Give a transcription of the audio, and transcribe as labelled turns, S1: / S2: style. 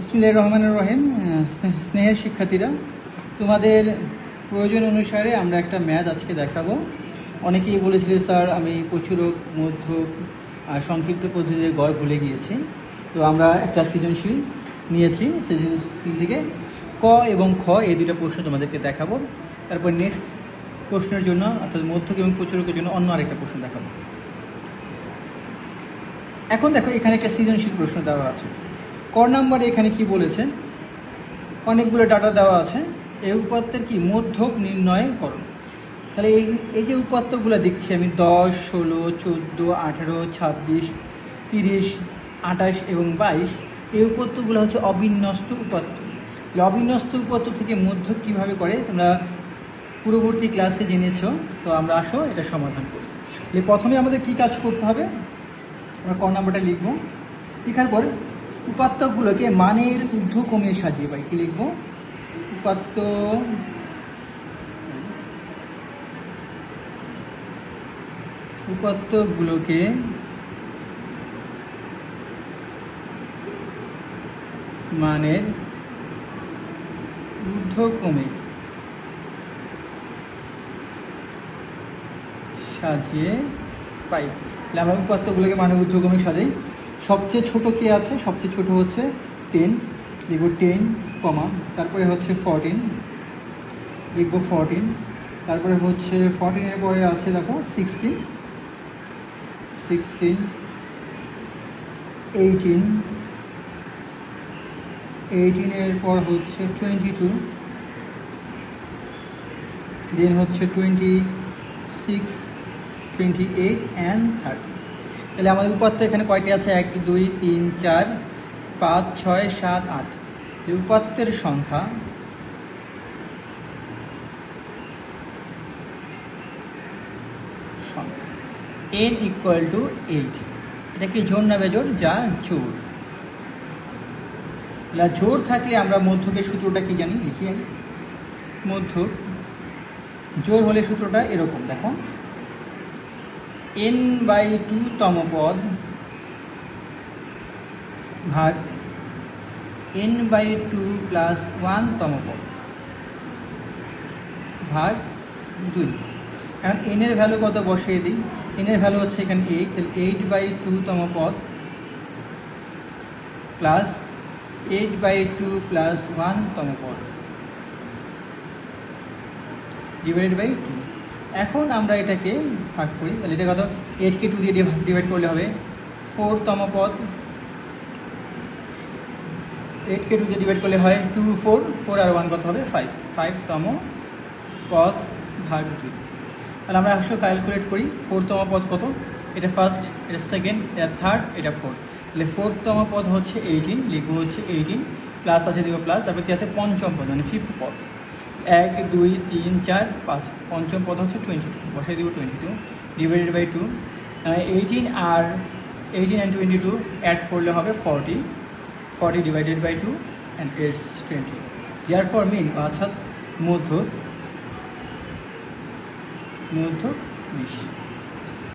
S1: ইসমিল্লাহ রহমানুর রহিম স্নেহের শিক্ষার্থীরা, তোমাদের প্রয়োজন অনুসারে আমরা একটা ম্যাথ আজকে দেখাবো। অনেকেই বলেছিল, স্যার, আমি প্রচুরক মধ্যক আর সংক্ষিপ্ত পদ্ধতিতে গড় ভুলে গিয়েছি। তো আমরা একটা সৃজনশীল নিয়েছি সৃজনশীল থেকে ক এবং খ, এই দুটো প্রশ্ন তোমাদেরকে দেখাবো। তারপর নেক্সট প্রশ্নের জন্য, অর্থাৎ মধ্যক এবং প্রচুরকের জন্য অন্য আরেকটা প্রশ্ন দেখাবো। এখন দেখো, এখানে একটা সৃজনশীল প্রশ্ন দেওয়া আছে। ক নাম্বারে এখানে কি বলেছে? অনেকগুলো ডাটা দেওয়া আছে। এই উপাত্তের কি? মধ্যক নির্ণয় করো তাহলে এই এই যে উপাত্তগুলো দেখছি আমি, দশ, ষোলো, চোদ্দ, আঠেরো, ছাব্বিশ, তিরিশ, আঠাশ এবং বাইশ, এই উপাত্তগুলো হচ্ছে অবিন্যস্ত উপাত্ত। তাহলে অবিন্যস্ত উপাত্ত থেকে মধ্যক কীভাবে করে? তোমরা পূর্ববর্তী ক্লাসে জেনেছো, তো আমরা আসো, এটা সমাধান করি। প্রথমে আমাদের কি কাজ করতে হবে? আমরা ক নাম্বারটা লিখব। লেখার পর উপাত্তগুলোকে মানের ঊর্ধ্বক্রমে সাজিয়ে পাই কি লিখব? উপাত্ত উপাত্তগুলোকে মানের ঊর্ধ্বক্রমে সাজিয়ে পাই। আমরা উপাত্তগুলোকে মানে কমে সাজাই। সবচেয়ে ছোট কে আছে? সবচেয়ে ছোট হচ্ছে টেন লিখব টেন কমা, তারপরে হচ্ছে ফরটিন লিখব ফরটিন তারপরে হচ্ছে ফরটিনের পরে আছে দেখো সিক্সটিন সিক্সটিন এইটিন এইটিনের পর হচ্ছে টোয়েন্টি টু দেন হচ্ছে twenty six twenty eight and thirty তাহলে আমাদের উপাত্ত এখানে কয়টি আছে? এক, দুই, তিন, চার, পাঁচ, ছয়, সাত, আট। উপাত্তের সংখ্যা এন ইকুয়াল টু এইট এটা কি জোর না বেজোর যা জোর জোর থাকলে আমরা মধ্যকের সূত্রটা কি জানি? লিখি আগে মধ্যক। জোর হলে সূত্রটা এরকম, দেখো। এন বাই টু তম পদ ভাগ n by two plus one তম পদ ভাগ দুই। এখন এন এর ভ্যালু কত বসিয়ে দিই? এন এর ভ্যালু হচ্ছে এখানে এইট তাহলে এইট বাই টু তম পদ plus eight by two plus one তম পদ ডিভাইড বাই টু এখন আমরা এটাকে ভাগ করি। তাহলে এটা কত? এইটকে টু দিয়ে ডিভাইড করলে হবে ফোরতম পদ। এইটকে টু দিয়ে ডিভাইড করলে হয় টু ফোর ফোর আর ওয়ান কত হবে? ফাইভ ফাইভতম পদ ভাগ দুই। তাহলে আমরা আসলে ক্যালকুলেট করি ফোরতম পদ কত? এটা ফার্স্ট এটা সেকেন্ড এটা থার্ড এটা ফোর্থ তাহলে ফোরতম পদ হচ্ছে এইটিন লিখব হচ্ছে এইটিন প্লাস আছে দিব প্লাস তারপর কি আছে? পঞ্চম পদ মানে ফিফথ পদ। এক, দুই, তিন, চার, পাঁচ। পঞ্চম পদ হচ্ছে টোয়েন্টি টু বসাই দিব twenty two divided by two eighteen R eighteen and twenty two add করলে হবে forty forty divided by two and it's twenty year for mean অর্থাৎ মধ্য মধ্য বিশ।